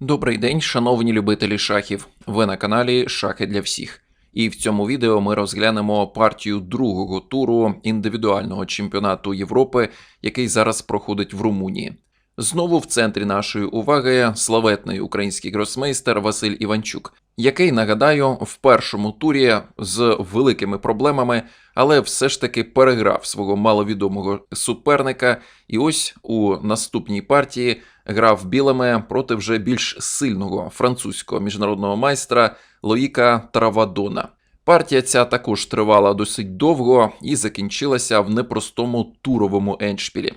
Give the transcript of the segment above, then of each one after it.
Добрий день, шановні любителі шахів. Ви на каналі Шахи для всіх. І в цьому відео ми розглянемо партію другого туру індивідуального чемпіонату Європи, який зараз проходить в Румунії. Знову в центрі нашої уваги славетний український гросмейстер Василь Іванчук, який, нагадаю, в першому турі з великими проблемами, але все ж таки переграв свого маловідомого суперника. І ось у наступній партії грав білими проти вже більш сильного французького міжнародного майстра Лоїка Травадона. Партія ця також тривала досить довго і закінчилася в непростому туровому еншпілі.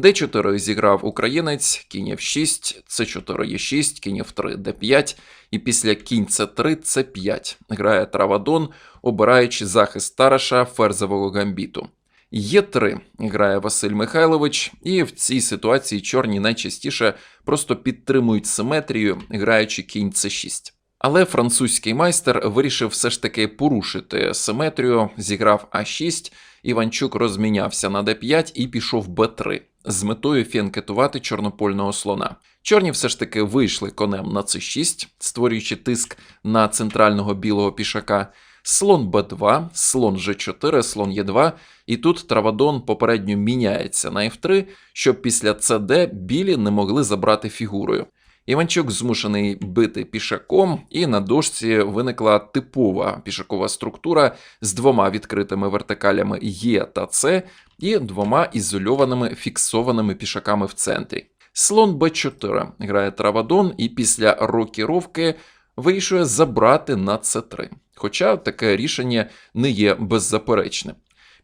Д4 зіграв українець, кінь F6, С4 Е6, кінь F3, Д5, і після кінь С3, С5 грає Травадон, обираючи захист Тараша ферзового гамбіту. Є3 грає Василь Михайлович, і в цій ситуації чорні найчастіше просто підтримують симетрію, граючи кінь С6. Але французький майстер вирішив все ж таки порушити симетрію, зіграв А6, Іванчук розмінявся на Д5 і пішов Б3 з метою фіанкетувати чорнопольного слона. Чорні все ж таки вийшли конем на С6, створюючи тиск на центрального білого пішака. Слон Б2, слон Ж4, слон Е2, і тут Травадон попередньо міняється на F3, щоб після ЦД білі не могли забрати фігурою. Іванчук змушений бити пішаком, і на дошці виникла типова пішакова структура з двома відкритими вертикалями Е та С і двома ізольованими фіксованими пішаками в центрі. Слон Б4 грає Травадон, і після рокіровки вирішує забрати на С3. Хоча таке рішення не є беззаперечним.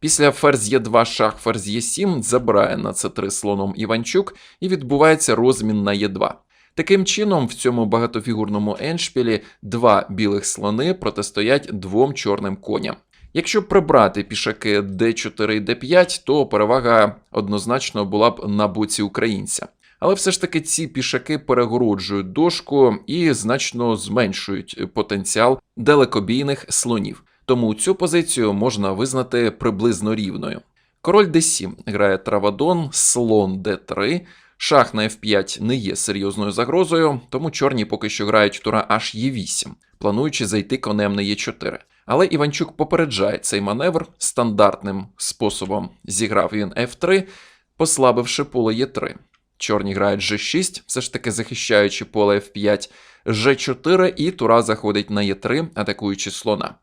Після ферзь Е2 шах ферзь Е7 забирає на С3 слоном Іванчук і відбувається розмін на Е2. Таким чином, в цьому багатофігурному еншпілі два білих слони протистоять двом чорним коням. Якщо прибрати пішаки d4 і d5, то перевага однозначно була б на боці українця. Але все ж таки ці пішаки перегороджують дошку і значно зменшують потенціал далекобійних слонів. Тому цю позицію можна визнати приблизно рівною. Король d7 грає Травадон, слон d3. Шах на F5 не є серйозною загрозою, тому чорні поки що грають тура H E8, плануючи зайти конем на Е4. Але Іванчук попереджає цей маневр стандартним способом. Зіграв він F3, послабивши поле Е3. Чорні грають G6, все ж таки захищаючи поле F5, G4 і тура заходить на Е3, атакуючи слона.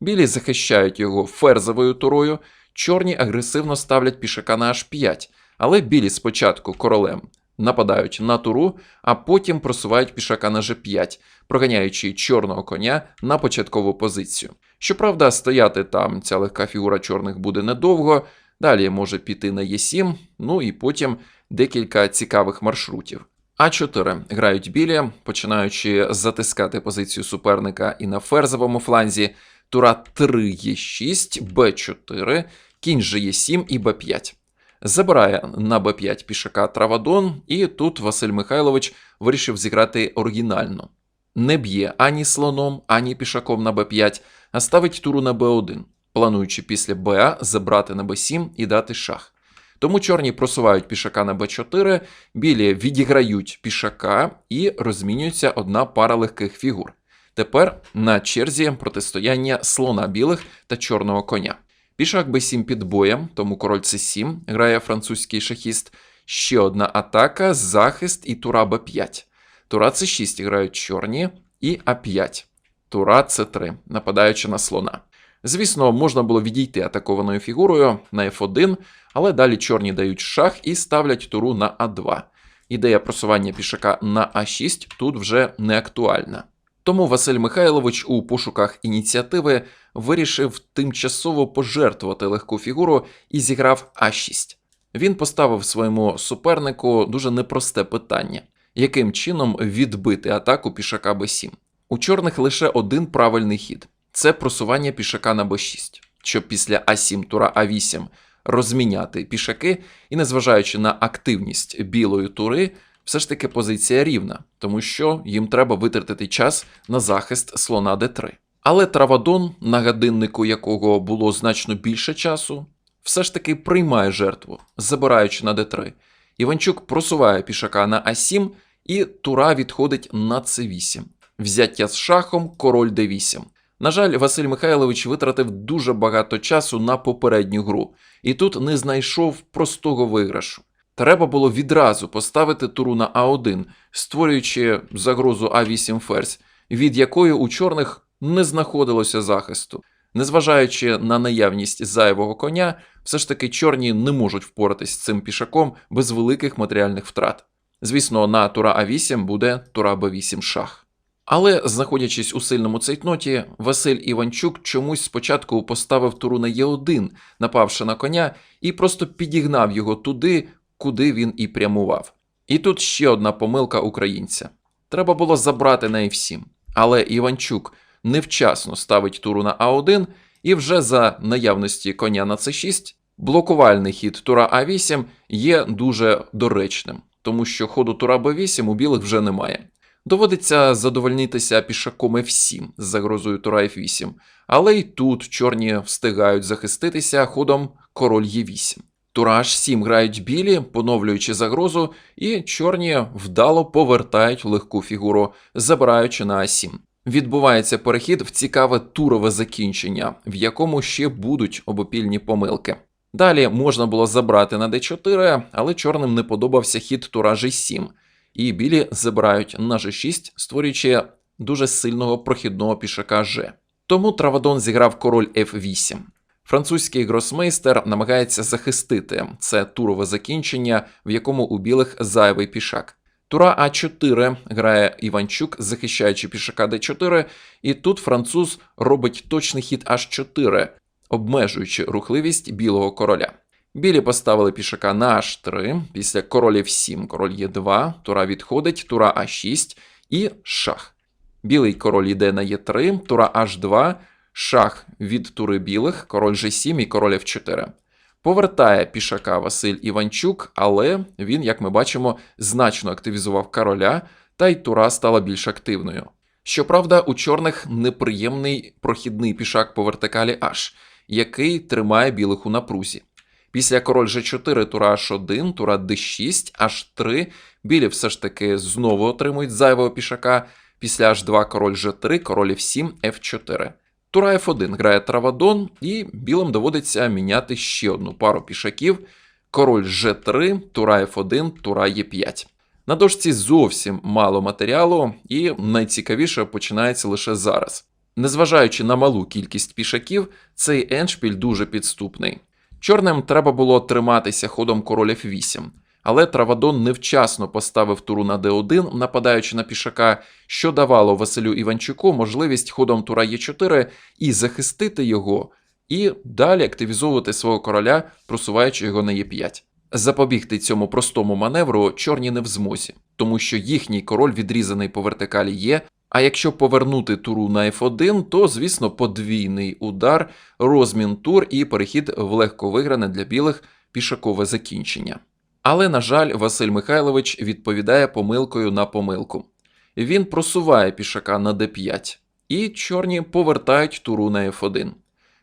Білі захищають його ферзовою турою, чорні агресивно ставлять пішака на H5, але білі спочатку королем нападають на туру, а потім просувають пішака на G5, проганяючи чорного коня на початкову позицію. Щоправда, стояти там ця легка фігура чорних буде недовго, далі може піти на Е7, ну і потім декілька цікавих маршрутів. А4 грають білі, починаючи затискати позицію суперника і на ферзовому фланзі. Тура 3 Е6, Б4, кінь же Е7 і Б5. Забирає на Б5 пішака Травадон, і тут Василь Михайлович вирішив зіграти оригінально. Не б'є ані слоном, ані пішаком на Б5, а ставить туру на Б1, плануючи після БА забрати на Б7 і дати шах. Тому чорні просувають пішака на Б4, білі відіграють пішака і розмінюється одна пара легких фігур. Тепер на черзі протистояння слона білих та чорного коня. Пішак Б7 під боєм, тому король С7 грає французький шахіст. Ще одна атака, захист і тура Б5. Тура С6 грають чорні і А5. Тура С3, нападаючи на слона. Звісно, можна було відійти атакованою фігурою на F1, але далі чорні дають шах і ставлять туру на А2. Ідея просування пішака на А6 тут вже не актуальна. Тому Василь Михайлович у пошуках ініціативи вирішив тимчасово пожертвувати легку фігуру і зіграв А6. Він поставив своєму супернику дуже непросте питання: яким чином відбити атаку пішака Б7? У чорних лише один правильний хід це просування пішака на Б6, щоб після А7 тура А8 розміняти пішаки, і незважаючи на активність білої тури, все ж таки позиція рівна, тому що їм треба витратити час на захист слона d3. Але Травадон, на годиннику якого було значно більше часу, все ж таки приймає жертву, забираючи на d3. Іванчук просуває пішака на А7 і тура відходить на c8. Взяття з шахом, король d8. На жаль, Василь Михайлович витратив дуже багато часу на попередню гру, і тут не знайшов простого виграшу. Треба було відразу поставити туру на А1, створюючи загрозу А8 ферзь, від якої у чорних не знаходилося захисту. Незважаючи на наявність зайвого коня, все ж таки чорні не можуть впоратись з цим пішаком без великих матеріальних втрат. Звісно, на тура А8 буде тура Б8 шах. Але, знаходячись у сильному цейтноті, Василь Іванчук чомусь спочатку поставив туру на Е1, напавши на коня, і просто підігнав його туди, куди він і прямував. І тут ще одна помилка українця. Треба було забрати на F7. Але Іванчук невчасно ставить туру на А1, і вже за наявності коня на С6 блокувальний хід тура А8 є дуже доречним, тому що ходу тура Б8 у білих вже немає. Доводиться задовольнитися пішаком F7 з загрозою тура F8, але й тут чорні встигають захиститися ходом король Е8. Тура H7 грають білі, поновлюючи загрозу, і чорні вдало повертають легку фігуру, забираючи на А7. Відбувається перехід в цікаве турове закінчення, в якому ще будуть обопільні помилки. Далі можна було забрати на d4, але чорним не подобався хід тура G7, і білі забирають на G6, створюючи дуже сильного прохідного пішака G. Тому Травадон зіграв король F8. Французький гросмейстер намагається захистити це турове закінчення, в якому у білих зайвий пішак. Тура А4 грає Іванчук, захищаючи пішака Д4, і тут француз робить точний хід H4, обмежуючи рухливість білого короля. Білі поставили пішака на H3, після король F7, король Е2, тура відходить, тура А6 і шах. Білий король йде на Е3, тура H2, шах від тури білих, король G7 і король F4. Повертає пішака Василь Іванчук, але він, як ми бачимо, значно активізував короля, та й тура стала більш активною. Щоправда, у чорних неприємний прохідний пішак по вертикалі H, який тримає білих у напрузі. Після король G4, тура H1, тура D6, H3, білі все ж таки знову отримують зайвого пішака. Після H2 король G3, король F7, F4. Тура F1 грає Травадон, і білим доводиться міняти ще одну пару пішаків. Король G3, тура F1, тура Е5. На дошці зовсім мало матеріалу, і найцікавіше починається лише зараз. Незважаючи на малу кількість пішаків, цей еншпіль дуже підступний. Чорним треба було триматися ходом король F8, але Травадон невчасно поставив туру на d1, нападаючи на пішака, що давало Василю Іванчуку можливість ходом тура Е4 і захистити його, і далі активізовувати свого короля, просуваючи його на Е5. Запобігти цьому простому маневру чорні не в змозі, тому що їхній король відрізаний по вертикалі є. А якщо повернути туру на F1, то, звісно, подвійний удар, розмін тур і перехід в легко вигране для білих пішакове закінчення. Але, на жаль, Василь Михайлович відповідає помилкою на помилку. Він просуває пішака на d5, і чорні повертають туру на F1.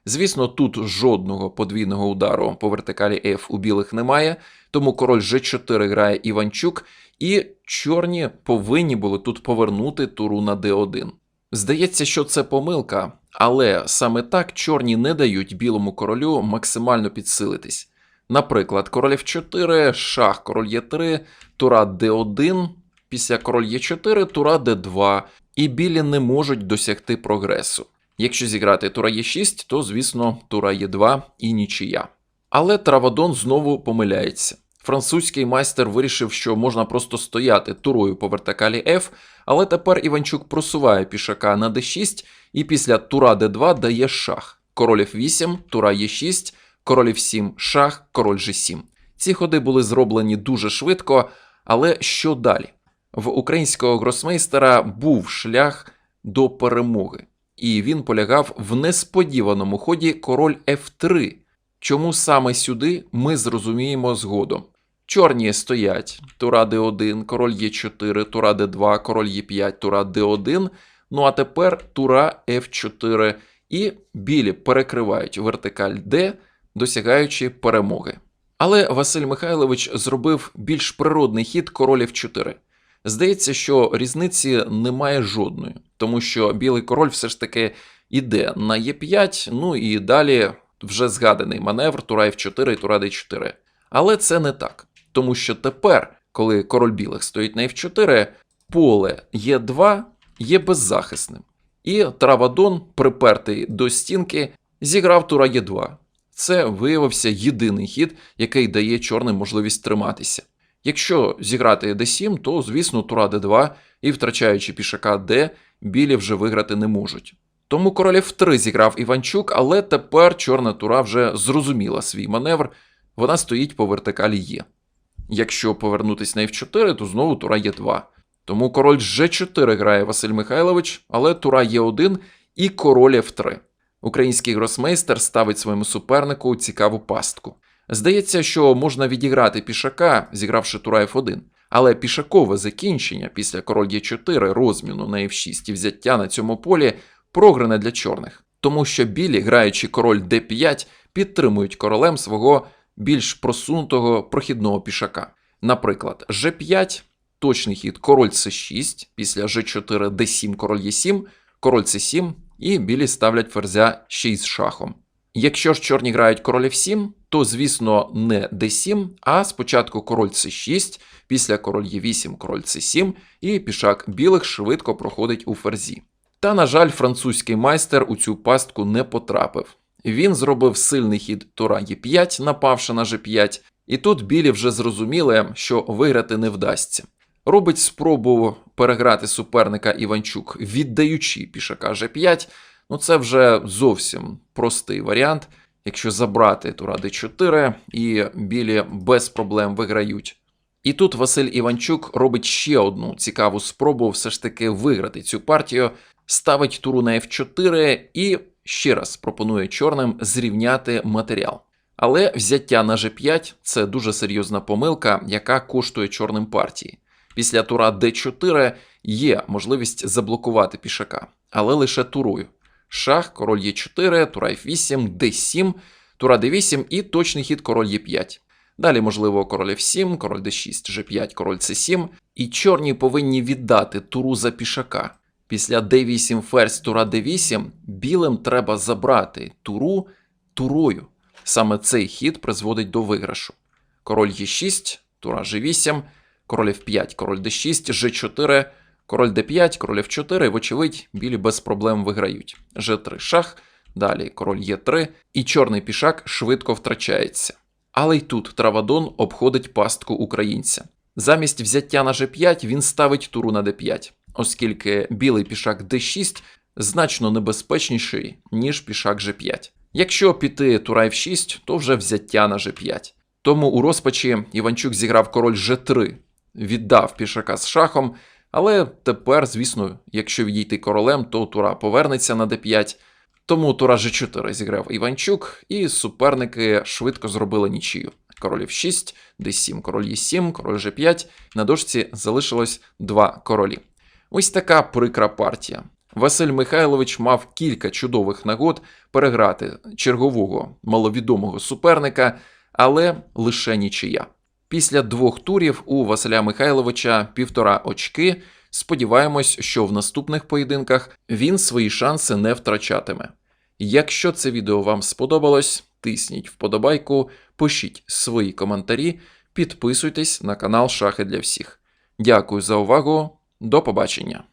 Звісно, тут жодного подвійного удару по вертикалі F у білих немає, тому король G4 грає Іванчук, і чорні повинні були тут повернути туру на d1. Здається, що це помилка, але саме так чорні не дають білому королю максимально підсилитись. Наприклад, король F4, шах, король Е3, тура d1, після король Е4, тура d2, і білі не можуть досягти прогресу. Якщо зіграти тура Е6, то, звісно, тура Е2 і нічия. Але Травадон знову помиляється. Французький майстер вирішив, що можна просто стояти турою по вертикалі F, але тепер Іванчук просуває пішака на d6 і після тура d2 дає шах. Король F8, тура Е6, король F7, шах, король G7. Ці ходи були зроблені дуже швидко, але що далі? В українського гросмейстера був шлях до перемоги, і він полягав в несподіваному ході король F3. Чому саме сюди ми зрозуміємо згодом. Чорні стоять тура d1, король Е4, тура d2, король Е5, тура d1. Ну а тепер тура F4 і білі перекривають вертикаль D, досягаючи перемоги. Але Василь Михайлович зробив більш природний хід король F4. Здається, що різниці немає жодної, тому що білий король все ж таки іде на Е5, ну і далі вже згаданий маневр Тура F4 і Тура D4. Але це не так, тому що тепер, коли король білих стоїть на F4, поле Е2 є беззахисним. І Травадон, припертий до стінки, зіграв Тура Е2. Це виявився єдиний хід, який дає чорним можливість триматися. Якщо зіграти d7, то, звісно, тура d2 і втрачаючи пішака d, білі вже виграти не можуть. Тому король f3 зіграв Іванчук, але тепер чорна тура вже зрозуміла свій маневр, вона стоїть по вертикалі Є. Якщо повернутися на f4, то знову тура Е2. Тому король G4 грає Василь Михайлович, але тура Е1 і король F3. Український гросмейстер ставить своєму супернику цікаву пастку. Здається, що можна відіграти пішака, зігравши тура F1, але пішакове закінчення після король Е4 розміну на F6 і взяття на цьому полі програне для чорних, тому що білі, граючи король D5, підтримують королем свого більш просунутого прохідного пішака. Наприклад, G5, точний хід король C6, після G4 D7, король Е7, король C7, і білі ставлять ферзя ще й з шахом. Якщо ж чорні грають король F7, то, звісно, не D7, а спочатку король C6, після король Е8, король C7, і пішак білих швидко проходить у ферзі. Та, на жаль, французький майстер у цю пастку не потрапив. Він зробив сильний хід тура Е5, напавши на G5, і тут білі вже зрозуміли, що виграти не вдасться. Робить спробу переграти суперника Іванчук, віддаючи пішака G5, Ну, це вже зовсім простий варіант. Якщо забрати тура d4, і білі без проблем виграють. І тут Василь Іванчук робить ще одну цікаву спробу все ж таки виграти цю партію, ставить туру на f4 і ще раз пропонує чорним зрівняти матеріал. Але взяття на g5 це дуже серйозна помилка, яка коштує чорним партії. Після тура d4 є можливість заблокувати пішака, але лише турою шах, король Е4, тура F8, D7, тура D8 і точний хід король Е5. Далі, можливо, король F7, король D6, G5, король C7. І чорні повинні віддати туру за пішака. Після D8 ферзь тура D8 білим треба забрати туру турою. Саме цей хід призводить до виграшу. Король Е6, тура G8, король F5, король D6, G4. Король d5, король f4, вочевидь, білі без проблем виграють. G3 шах, далі король Е3, і чорний пішак швидко втрачається. Але й тут Травадон обходить пастку українця. Замість взяття на G5 він ставить туру на d5, оскільки білий пішак d6 значно небезпечніший, ніж пішак G5. Якщо піти тура f6, то вже взяття на G5. Тому у розпачі Іванчук зіграв король G3, віддав пішака з шахом. Але тепер, звісно, якщо відійти королем, то тура повернеться на d5. Тому тура g4 зіграв Іванчук, і суперники швидко зробили нічию. Король f6, d7, король e7, король g5. На дошці залишилось два королі. Ось така прикра партія. Василь Михайлович мав кілька чудових нагод переграти чергового маловідомого суперника, але лише нічия. Після двох турів у Василя Михайловича півтора очки. Сподіваємось, що в наступних поєдинках він свої шанси не втрачатиме. Якщо це відео вам сподобалось, тисніть вподобайку, пишіть свої коментарі, підписуйтесь на канал Шахи для всіх. Дякую за увагу, до побачення!